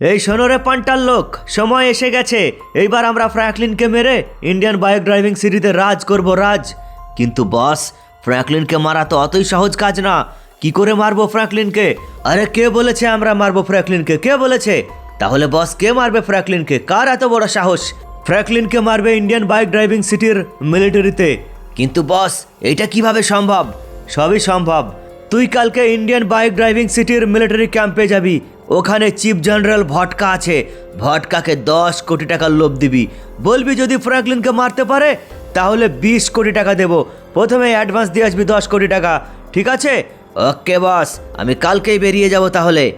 এই সোনরে পান্টার লোক, সময় এসে গেছে। এইবার আমরা ফ্র্যাঙ্কলিনকে মেরে ইন্ডিয়ান বাইক ড্রাইভিং সিরিজে রাজ করব, রাজ। কিন্তু বস, ফ্র্যাঙ্কলিনকে মারা তো অতই সহজ কাজ না। কি করে মারবো ফ্র্যাঙ্কলিনকে? আরে কে বলেছে আমরা মারবো ফ্র্যাঙ্কলিনকে? কে বলেছে? তাহলে বস, কে মারবে ফ্র্যাঙ্কলিনকে? কার এত বড় সাহস? ফ্র্যাঙ্কলিনকে মারবে ইন্ডিয়ান বাইক ড্রাইভিং সিটির মিলিটারিতে। কিন্তু বস এটা কীভাবে সম্ভব? সবই সম্ভব। তুই কালকে ইন্ডিয়ান বাইক ড্রাইভিং সিটির মিলিটারি ক্যাম্পে যাবি। ওখানে চিফ জেনারেল ভটকা আছে। ভটকাকে দশ কোটি টাকার লোভ দিবি। বলবি যদি ফ্র্যাঙ্কলিনকে মারতে পারে, তাহলে বিশ কোটি টাকা দেবো। প্রথমে অ্যাডভান্স দিয়ে আসবি দশ কোটি টাকা। ঠিক আছে? ওকে, বস। আমি কালকেই বেরিয়ে যাব তাহলে।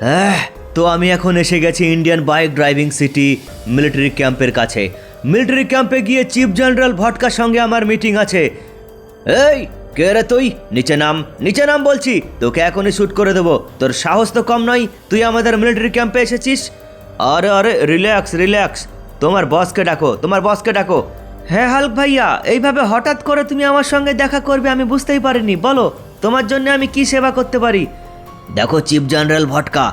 হ্যাঁ তো আমি এখন এসে গেছি Indian bike driving city military ক্যাম্পের কাছে। মিলিটারি ক্যাম্পে গিয়ে চিফ জেনারেল ভটকার সঙ্গে আমার মিটিং আছে। এই কে রে তুই? নিচে নাম নিচে নাম বলছি, তোকে এখনই শ্যুট করে দেবো। তোর সাহস তো কম নয়, তুই আমাদের মিলিটারি ক্যাম্পে এসেছিস? আরে আরে রিল্যাক্স রিল্যাক্স তোমার বসকে ডাকো, তোমার বসকে ডাকো। হ্যাঁ হাল্ক ভাইয়া, এইভাবে হঠাৎ করে তুমি আমার সঙ্গে দেখা করবে আমি বুঝতেই পারিনি, বলো, তোমার জন্য আমি কি সেবা করতে পারি? দেখো চিফ জেনারেল ভটকা,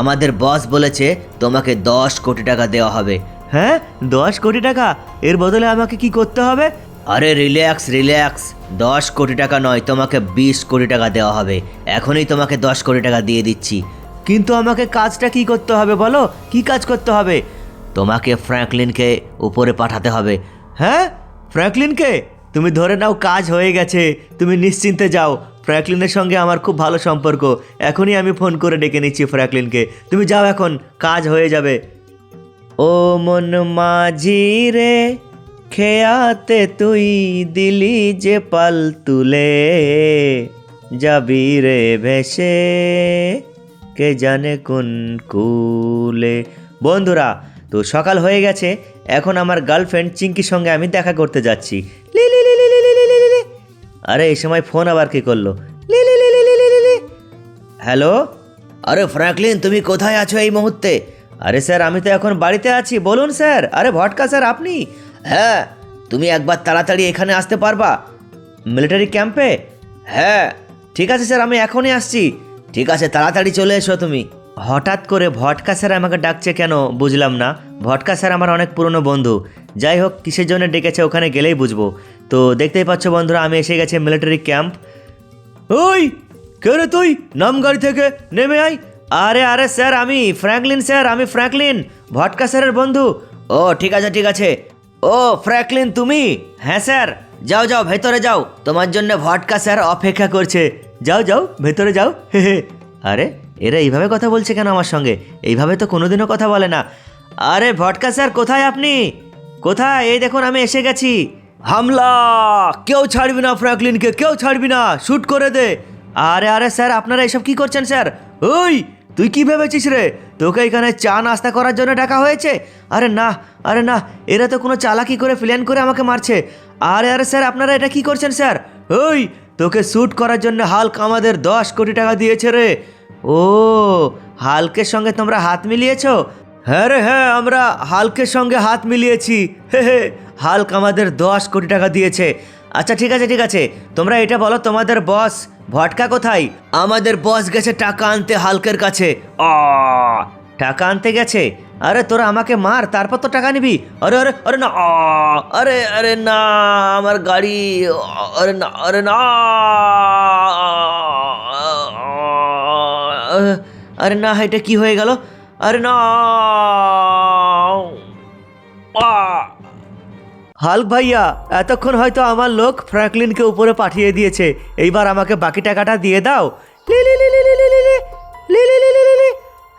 আমাদের বস বলেছে তোমাকে দশ কোটি টাকা দেওয়া হবে। হ্যাঁ দশ কোটি টাকা? এর বদলে আমাকে কি করতে হবে? আরে রিল্যাক্স রিল্যাক্স দশ কোটি টাকা নয়, তোমাকে বিশ কোটি টাকা দেওয়া হবে। এখনই তোমাকে দশ কোটি টাকা দিয়ে দিচ্ছি। কিন্তু আমাকে কাজটা কি করতে হবে বলো? কি কাজ করতে হবে? তোমাকে ফ্র্যাঙ্কলিনকে উপরে পাঠাতে হবে। হ্যাঁ? ফ্র্যাঙ্কলিনকে? তুমি ধরে নাও কাজ হয়ে গেছে। তুমি নিশ্চিন্তে যাও। ফ্র্যাঙ্কলিনের সঙ্গে আমার খুব ভালো সম্পর্ক। এখনই আমি ফোন করে ডেকে নিচ্ছি ফ্র্যাঙ্কলিনকে। তুমি যাও এখন, কাজ হয়ে যাবে। ও মন মাঝি রে খেয়াতে তুই দিলি যে পাল তুলে যাবি রে ভেসে কে জানে কোন কুলে বন্ধুরা তো সকাল হয়ে গেছে এখন আমার গার্লফ্রেন্ড চিঙ্কির সঙ্গে আমি দেখা করতে যাচ্ছি আরে এই সময় ফোন আবার কি করল হ্যালো আরে ফ্র্যাঙ্কলিন তুমি কোথায় আছো এই মুহূর্তে আরে স্যার আমি তো এখন বাড়িতে আছি বলুন স্যার আরে ভটকা স্যার আপনি হ্যাঁ তুমি একবার তাড়াতাড়ি এখানে আসতে পারবা। মিলিটারি ক্যাম্পে? হ্যাঁ ঠিক আছে স্যার, আমি এখনই আসছি। ঠিক আছে, তাড়াতাড়ি চলে এসো তুমি। হঠাৎ করে ভটকা স্যার আমাকে ডাকছে কেন বুঝলাম না। ভটকা স্যার আমার অনেক পুরনো বন্ধু। যাই হোক, কিসের জন্য ডেকেছে ওখানে গেলেই বুঝব। তো দেখতেই পাচ্ছ বন্ধুরা, আমি এসে গেছি মিলিটারি ক্যাম্প। ওই, কে রে তুই? নাম গাড়ি থেকে নেমে আয়। আরে আরে স্যার, আমি ফ্র্যাঙ্কলিন স্যার, আমি ফ্র্যাঙ্কলিন, ভটকা স্যারের বন্ধু। ও, ঠিক আছে ঠিক আছে। ও, ফ্র্যাঙ্কলিন, তুমি? হ্যাঁ স্যার। যাও যাও, ভেতরে যাও। তোমার জন্য ভটকা স্যার অপেক্ষা করছে। যাও যাও, ভেতরে যাও। হে হে। আরে, এরা এইভাবে কথা বলছে কেন আমার সঙ্গে? এইভাবে তো কোনোদিনও কথা বলে না। আরে, ভটকা স্যার, কোথায় আপনি? কোথায়? এই দেখুন, আমি এসে গেছি। হামলা! কেউ ছাড়বি না ফ্র্যাঙ্কলিনকে, কেউ ছাড়বি না। শ্যুট করে দে। আরে আরে, স্যার, আপনারা এসব কি করছেন, স্যার? ওই, তুই কি ভেবেছিস রে? তোকে এখানে চা নাস্তা করার জন্য ডাকা হয়েছে? আরে না আরে না, এরা তো কোনো চালাকি করে প্ল্যান করে আমাকে মারছে। আরে আরে স্যার, আপনারা এটা কি করছেন স্যার? ওই, তোকে শ্যুট করার জন্য হাল্ক আমাদের দশ কোটি টাকা দিয়েছে রে। ও হালকের সঙ্গে তোমরা হাত মিলিয়েছ? হ্যাঁ রে হ্যাঁ আমরা হালকের সঙ্গে হাত মিলিয়েছি। হে হে হালক আমাদের দশ কোটি টাকা দিয়েছে। আচ্ছা ঠিক আছে ঠিক আছে। তোমরা এটা বলো, তোমাদের বস ভটকা কোথায়? আমাদের বস গেছে টাকা আনতে হালকের কাছে। টাকা আনতে গেছে? আরে, তোরা আমাকে মার, তারপর তো টাকা নিবি। আরে আরে আরে না আরে আরে না, আমার গাড়ি, আরে না আরে না আরে না, এটা কি হয়ে গেল? আরে না, আ! হাল্ক ভাইয়া এতক্ষণ হয়তো আমার লোক ফ্র্যাঙ্কলিনকে উপরে পাঠিয়ে দিয়েছে এইবার আমাকে বাকি টাকাটা দিয়ে দাও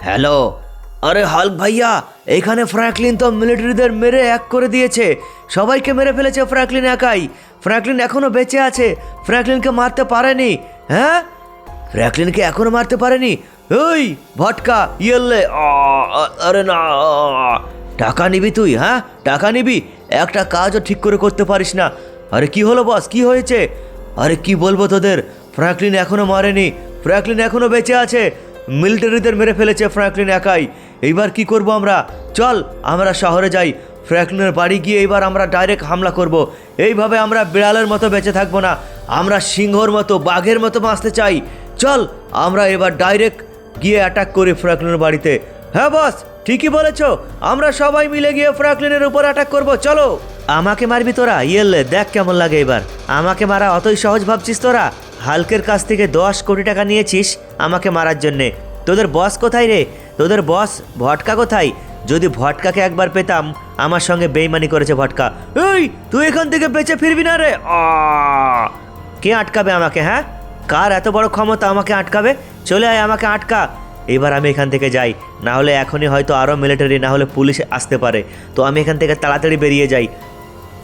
হ্যালো আরে হাল্ক ভাইয়া এখানে ফ্র্যাঙ্কলিন তো মিলিটারিদের মেরে এক করে দিয়েছে সবাইকে মেরে ফেলেছে ফ্র্যাঙ্কলিন একাই ফ্র্যাঙ্কলিন এখনও বেঁচে আছে ফ্র্যাঙ্কলিনকে মারতে পারেনি হ্যাঁ ফ্র্যাঙ্কলিনকে এখনও মারতে পারেনি ওই ভটকা ইয়েললে আরে না টাকা নিবি তুই হ্যাঁ? টাকা নিবি? একটা কাজও ঠিক করে করতে পারিস না। আরে কি হলো বস কি হয়েছে? আরে কি বলব তোদের? ফ্র্যাঙ্কলিন এখনও মারেনি। ফ্র্যাঙ্কলিন এখনও বেঁচে আছে। মিলিটারিদের মেরে ফেলেছে ফ্র্যাঙ্কলিন একাই। এইবার কি করব আমরা? চল, আমরা শহরে যাই। ফ্র্যাঙ্কলিনের বাড়ি গিয়ে এইবার আমরা ডাইরেক্ট হামলা করব। এইভাবে আমরা বিড়ালের মতো বেঁচে থাকব না। আমরা সিংহর মতো, বাঘের মতো বাঁচতে চাই। চল, আমরা এবার ডাইরেক্ট গিয়ে অ্যাটাক করি ফ্র্যাঙ্কলিনের বাড়িতে। হ্যাঁ বস ঠিকই বলেছ, আমরা সবাই মিলে গিয়ে ফ্র্যাঙ্কলিনের উপর অ্যাটাক করব। চলো। আমাকে মারবি তোরা ইয়েলে দেখ কেমন লাগে এবার। আমাকে মারা অতই সহজ ভাবছিস তোরা? হালকের কাছ থেকে দশ কোটি টাকা নিয়েছিস আমাকে মারার জন্যে। তোদের বস কোথায় রে? তোদের বস ভটকা কোথায়? যদি ভটকাকে একবার পেতাম, আমার সঙ্গে বেইমানি করেছে ভটকা। এই, তুই এখান থেকে বেঁচে ফিরবি না রে! কে আটকাবে আমাকে হ্যাঁ? কার এত বড় ক্ষমতা আমাকে আটকাবে? চলে আয় আমাকে আটকা। এবার আমি এখান থেকে যাই। না হলে এখনই হয়তো আরও মিলিটারি না হলে পুলিশ আসতে পারে। তো আমি এখান থেকে তাড়াতাড়ি বেরিয়ে যাই।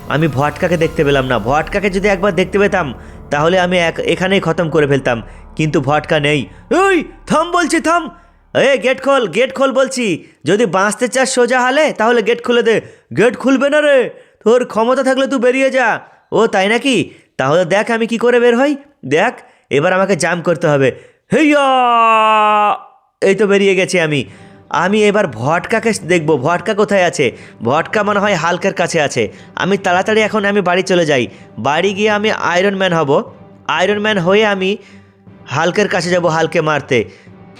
আমি ভটকাকে দেখতে পেলাম না। ভটকাকে যদি একবার দেখতে পেতাম, তাহলে আমি এক- এখানেই খতম করে ফেলতাম। কিন্তু ভটকা নেই। ওই থাম বলছি, থাম! এ গেট খোল গেট খোল বলছি। যদি বাঁচতে চাস সোজা হালে, তাহলে গেট খুলে দে। গেট খুলবে না রে। তোর ক্ষমতা থাকলে তুই বেরিয়ে যা। ও, তাই নাকি? তাহলে দেখ আমি কি করে বের হই। দেখ, এবার আমাকে জাম করতে হবে। হেইয়া! এই তো বেরিয়ে গেছি আমি। আমি এবার ভটকাকে দেখব। ভটকা কোথায় আছে? ভটকা মনে হয় হালকের কাছে আছে। আমি তাড়াতাড়ি এখন আমি বাড়ি চলে যাই। বাড়ি গিয়ে আমি আয়রন ম্যান হব। আয়রন ম্যান হয়ে আমি হালকের কাছে যাব হালকে মারতে।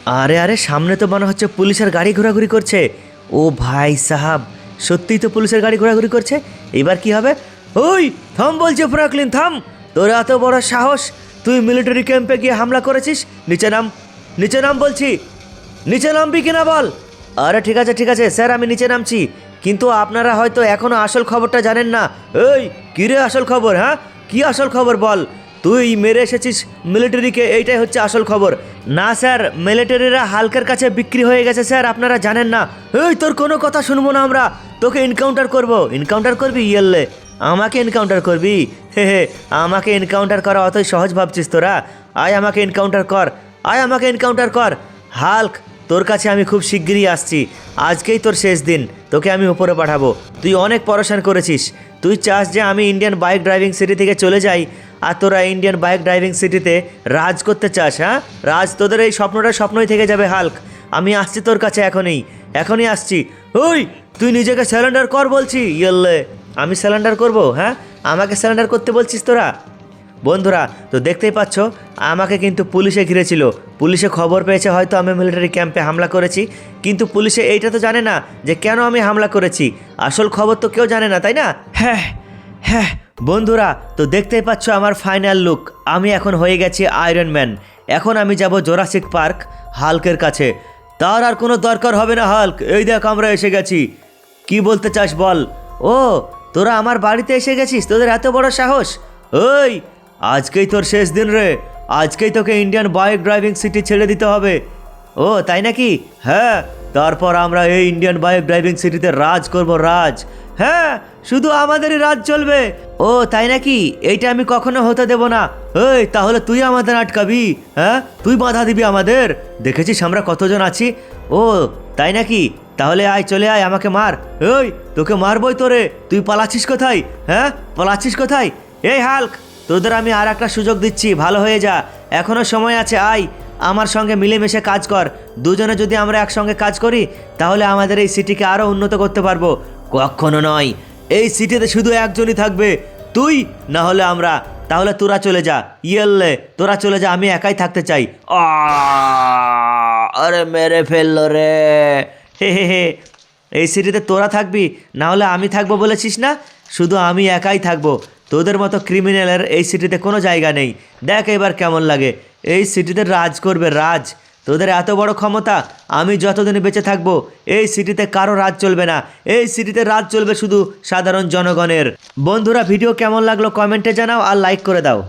আরে আরে, সামনে তো মনে হচ্ছে পুলিশের গাড়ি ঘোরাঘুরি করছে। ও ভাই সাহাব, সত্যিই তো পুলিশের গাড়ি ঘোরাঘুরি করছে? এবার কি হবে? ওই, থাম বলছে ফ্রাকলিন থাম। তোর এত বড় সাহস। তুই মিলিটারি ক্যাম্পে গিয়ে হামলা করেছিস? নিচে নাম নিচে নাম বলছি। নিচে নামবি কিনা বল? আরে ঠিক আছে ঠিক আছে, স্যার, আমি নিচে নামছি। কিন্তু আপনারা হয়তো এখনও আসল খবরটা জানেন না। এই, কী রে আসল খবর হ্যাঁ? কি আসল খবর বল? তুই মেরে এসেছিস মিলিটারিকে, এইটাই হচ্ছে আসল খবর। না, স্যার, মিলিটারিরা হালকের কাছে বিক্রি হয়ে গেছে, স্যার, আপনারা জানেন না। এই, তোর কোনো কথা শুনব না আমরা। তোকে এনকাউন্টার করব। এনকাউন্টার করবি ইয়েললে আমাকে এনকাউন্টার করবি? হে হে, আমাকে এনকাউন্টার করা অতই সহজ ভাবছিস তোরা। আয়, আমাকে এনকাউন্টার কর। আয়, আমাকে এনকাউন্টার কর। হাল্ক তোর কাছে আমি খুব শিগগিরই আসছি। আজকেই তোর শেষ দিন। তোকে আমি উপরে পাঠাবো। তুই অনেক পড়াশোনা করেছিস। তুই চাস যে আমি ইন্ডিয়ান বাইক ড্রাইভিং সিটি থেকে চলে যাই আর তোরা ইন্ডিয়ান বাইক ড্রাইভিং সিটিতে রাজ করতে চাস হ্যাঁ? রাজ, তোদের এই স্বপ্নটা স্বপ্নই থেকে যাবে, হাল্ক। আমি আসছি তোর কাছে এখনই। এখনই আসছি। ওই তুই নিজেকে স্যালেন্ডার কর বলছি। ইয়েল্লে, আমি স্যালেন্ডার করব হ্যাঁ? আমাকে স্যালেন্ডার করতে বলছিস তোরা? বন্ধুরা তো দেখতেই পাচ্ছ আমাকে কিন্তু পুলিশে ঘিরেছিল। পুলিশে খবর পেয়েছে হয়তো আমি মিলিটারি ক্যাম্পে হামলা করেছি কিন্তু পুলিশে এইটা তো জানে না যে কেন আমি হামলা করেছি। আসল খবর তো কেউ জানে না তাই না? হ্যাঁ হ্যাঁ। বন্ধুরা তো দেখতেই পাচ্ছ আমার ফাইনাল লুক আমি এখন হয়ে গেছি আয়রন ম্যান এখন আমি যাব জোরাসিক পার্ক হাল্কের কাছে। তার আর কোনো দরকার হবে না হাল্ক এই দেখ আমরা এসে গেছি। কি বলতে চাস বল? ও তোরা আমার বাড়িতে এসে গেছিস? তোদের এত বড় সাহস? ওই আজকেই তোর শেষ দিন রে। আজকেই তোকে ইন্ডিয়ান বাইক ড্রাইভিং সিটি ছেড়ে দিতে হবে। ও, তাই নাকি? হ্যাঁ তারপর আমরা এই ইন্ডিয়ান বাইক ড্রাইভিং সিটিতে রাজ করব, রাজ। হ্যাঁ শুধু আমাদেরই রাজ চলবে। ও, তাই নাকি? এইটা আমি কখনো হতে দেব না। এই, তাহলে তুই আমাদের আটকাবি। হ্যাঁ তুই বাধা দিবি আমাদের। দেখেছিস আমরা কতজন আছি? ও, তাই নাকি? তাহলে আয়, চলে আয়, আমাকে মার। ওই তোকে মারবই তোরে। তুই পালাচ্ছিস কোথায়? হ্যাঁ পালাচ্ছিস কোথায়? এই, হাল্ক! তোদের আমি আর একটা সুযোগ দিচ্ছি, ভালো হয়ে যা। এখনও সময় আছে, আয়। আমার সঙ্গে মিলেমিশে কাজ কর। দুজনে যদি আমরা একসঙ্গে কাজ করি, তাহলে আমাদের এই সিটিকে আরও উন্নত করতে পারব। কখনো নয়। এই সিটিতে শুধু একজনই থাকবে। তুই? না হলে আমরা। তাহলে তোরা চলে যা। ইয়েললে, তোরা চলে যা, আমি একাই থাকতে চাই! আরে মেরে ফেলল রে। হে হে হে। এই সিটিতে তোরা থাকবি, না হলে আমি থাকব বলেছিস না? শুধু আমি একাই থাকব। তোদের মতো ক্রিমিনালের এই সিটিতে কোনো জায়গা নেই। দেখ এবার কেমন লাগে। এই সিটিতে রাজ করবে রাজ। তোদের এত বড় ক্ষমতা, আমি যতদিন বেঁচে থাকব, এই সিটিতে কারও রাজ চলবে না। এই সিটিতে রাজ চলবে শুধু সাধারণ জনগণের। বন্ধুরা ভিডিও কেমন লাগল কমেন্টে জানাও আর লাইক করে দাও।